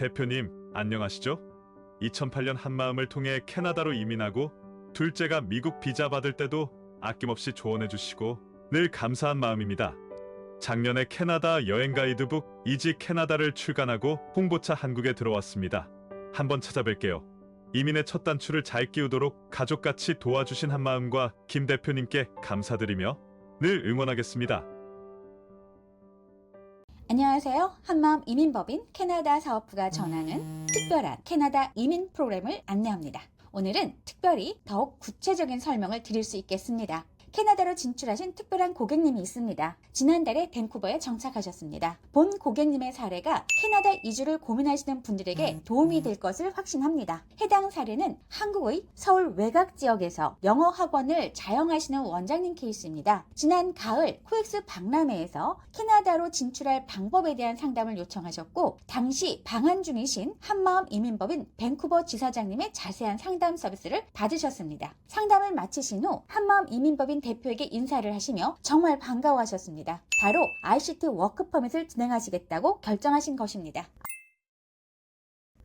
대표님, 안녕하시죠? 2008년 한마음을 통해 캐나다로 이민하고 둘째가 미국 비자 받을 때도 아낌없이 조언해 주시고 늘 감사한 마음입니다. 작년에 캐나다 여행 가이드북 이지 캐나다를 출간하고 홍보차 한국에 들어왔습니다. 한번 찾아뵐게요. 이민의 첫 단추를 잘 끼우도록 가족같이 도와주신 한마음과 김 대표님께 감사드리며 늘 응원하겠습니다. 안녕하세요. 한마음 이민법인 캐나다 사업부가 전하는 특별한 캐나다 이민 프로그램을 안내합니다. 오늘은 특별히 더욱 구체적인 설명을 드릴 수 있겠습니다. 캐나다로 진출하신 특별한 고객님이 있습니다. 지난달에 밴쿠버에 정착하셨습니다. 본 고객님의 사례가 캐나다 이주를 고민하시는 분들에게 도움이 될 것을 확신합니다. 해당 사례는 한국의 서울 외곽 지역에서 영어 학원을 자영하시는 원장님 케이스입니다. 지난 가을 코엑스 박람회에서 캐나다로 진출할 방법에 대한 상담을 요청하셨고 당시 방한 중이신 한마음 이민법인 밴쿠버 지사장님의 자세한 상담 서비스를 받으셨습니다. 상담을 마치신 후 한마음 이민법인 대표에게 인사를 하시며 정말 반가워하셨습니다. 바로 ICT 워크 퍼밋을 진행하시겠다고 결정하신 것입니다.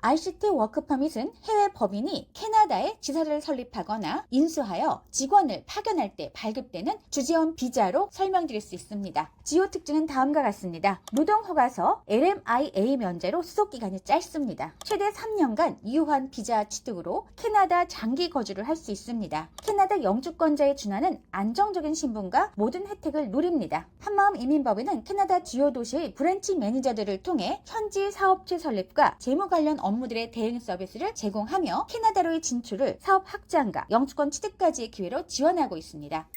ICT 워크 퍼밋은 해외 법인이 캐나다에 지사를 설립하거나 인수하여 직원을 파견할 때 발급되는 주재원 비자로 설명드릴 수 있습니다. 지요 특징은 다음과 같습니다. 노동 허가서 LMIA 면제로 수속 기간이 짧습니다. 최대 3년간 유효한 비자 취득으로 캐나다 장기 거주를 할 수 있습니다. 캐나다 영주권자에 준하는 안정적인 신분과 모든 혜택을 누립니다. 한마음 이민법인은 캐나다 주요 도시의 브랜치 매니저들을 통해 현지 사업체 설립과 재무 관련 업무 들의 대행 서비스를 제공하며 캐나다로의 진출을 사업 확장과 영주권 취득까지의 기회로 지원하고 있습니다.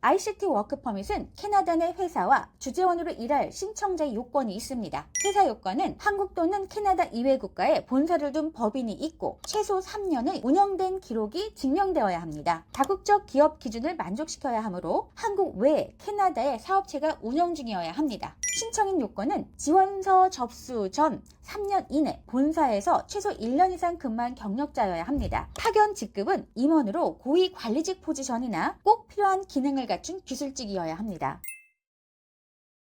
ICT 워크 퍼밋은 캐나다 내 회사와 주재원으로 일할 신청자의 요건이 있습니다. 회사 요건은 한국 또는 캐나다 이외 국가에 본사를 둔 법인이 있고 최소 3년의 운영된 기록이 증명되어야 합니다. 다국적 기업 기준을 만족시켜야 하므로 한국 외 캐나다의 사업체가 운영 중이어야 합니다. 신청인 요건은 지원서 접수 전 3년 이내 본사에서 최소 1년 이상 근무한 경력자여야 합니다. 파견 직급은 임원으로 고위 관리직 포지션이나 꼭 필요한 기능을 갖춘 기술직이어야 합니다.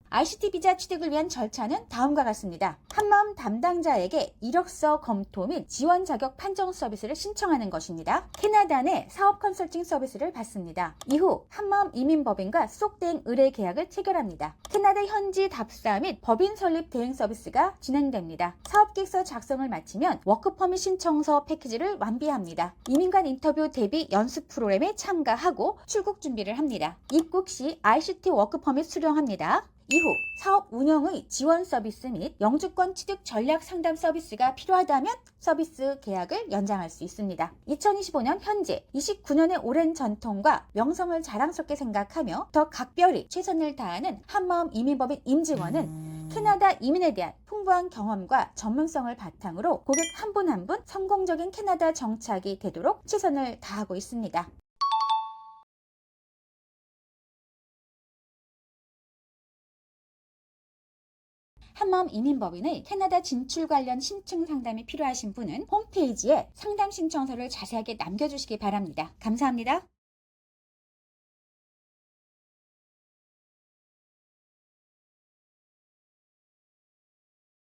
ICT 비자 취득을 위한 절차는 다음과 같습니다. 한마음 담당자에게 이력서 검토 및 지원 자격 판정 서비스를 신청하는 것입니다. 캐나다 내 사업 컨설팅 서비스를 받습니다. 이후 한마음 이민법인과 대행 의뢰 계약을 체결합니다. 캐나다 현지 답사 및 법인 설립 대행 서비스가 진행됩니다. 사업 계획서 작성을 마치면 워크 퍼밋 신청서 패키지를 완비합니다. 이민관 인터뷰 대비 연습 프로그램에 참가하고 출국 준비를 합니다. 입국 시 ICT 워크 퍼밋 수령합니다. 이후 사업 운영의 지원 서비스 및 영주권 취득 전략 상담 서비스가 필요하다면 서비스 계약을 연장할 수 있습니다. 2025년 현재 29년의 오랜 전통과 명성을 자랑스럽게 생각하며 더 각별히 최선을 다하는 한마음 이민법인 임직원은 캐나다 이민에 대한 풍부한 경험과 전문성을 바탕으로 고객 한 분 한분 성공적인 캐나다 정착이 되도록 최선을 다하고 있습니다. 한마음 이민법인의 캐나다 진출 관련 신청 상담이 필요하신 분은 홈페이지에 상담 신청서를 자세하게 남겨주시기 바랍니다. 감사합니다.